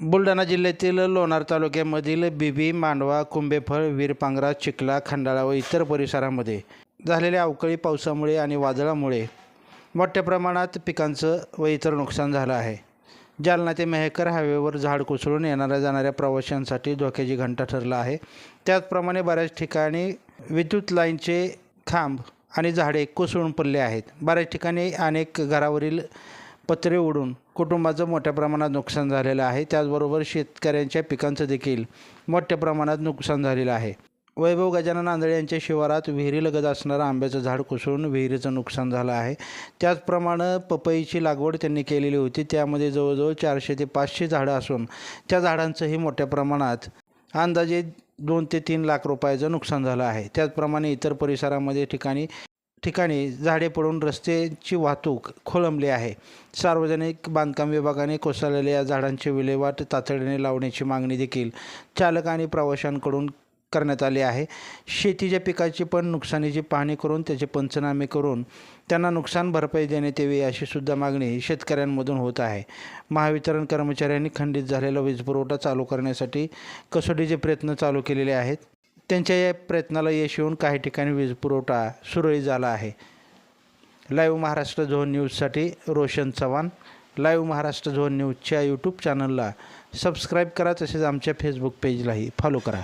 बुलढाणा जिल्ह्यातील लोणार तालुक्यामधील बिबी मांडवा कुंभेफळ वीरपांगरा चिखला खंडाळा व इतर परिसरामध्ये झालेल्या अवकाळी पावसामुळे आणि वादळामुळे मोठ्या प्रमाणात पिकांचं व इतर नुकसान झालं आहे. जालना ते मेहकर हायवेवर झाड कोसळून येणाऱ्या जाणाऱ्या प्रवाशांसाठी धोक्याची घंटा ठरला आहे. त्याचप्रमाणे बऱ्याच ठिकाणी विद्युत लाईनचे खांब आणि झाडे कोसळून पडले आहेत. बऱ्याच ठिकाणी अनेक घरावरील पत्रे उडून कुटुंबाचं मोठ्या प्रमाणात नुकसान झालेलं आहे. त्याचबरोबर शेतकऱ्यांच्या पिकांचं देखील मोठ्या प्रमाणात नुकसान झालेलं आहे. वैभव गजानन आंधळे यांच्या शिवारात विहिरीलगत असणारं आंब्याचं झाड कोसळून विहिरीचं नुकसान झालं आहे. त्याचप्रमाणे पपईची लागवड त्यांनी केलेली होती. त्यामध्ये जवळजवळ चारशे ते पाचशे झाडं असून त्या झाडांचंही मोठ्या प्रमाणात अंदाजे दोन ते तीन लाख रुपयाचं नुकसान झालं आहे. त्याचप्रमाणे इतर परिसरामध्ये ठिकाणी ठिकाणी झाडे पडून रस्त्याची वाहतूक खोळंबली आहे. सार्वजनिक बांधकाम विभागाने कोसळलेल्या झाडांची विल्हेवाट तातडीने लावण्याची मागणी देखील चालक आणि प्रवाशांकडून करण्यात आले आहे. शेतीच्या पिकाची पण नुकसानीची पाहणी करून त्याचे पंचनामे करून त्यांना नुकसान भरपाई देण्यात यावी अशी सुद्धा मागणी शेतकऱ्यांमधून होत आहे. महावितरण कर्मचाऱ्यांनी खंडित झालेला वीज पुरवठा चालू करण्यासाठी कसोटीचे प्रयत्न चालू केलेले आहेत. त्यांच्या या प्रयत्नाला यश येऊन काही ठिकाणी वीज पुरवठा सुरळीत झाला आहे. लाईव्ह महाराष्ट्र झोन न्यूजसाठी रोशन चव्हाण. लाईव्ह महाराष्ट्र झोन न्यूजच्या यूट्यूब चॅनलला सबस्क्राईब करा तसेच आमच्या फेसबुक पेजलाही फॉलो करा.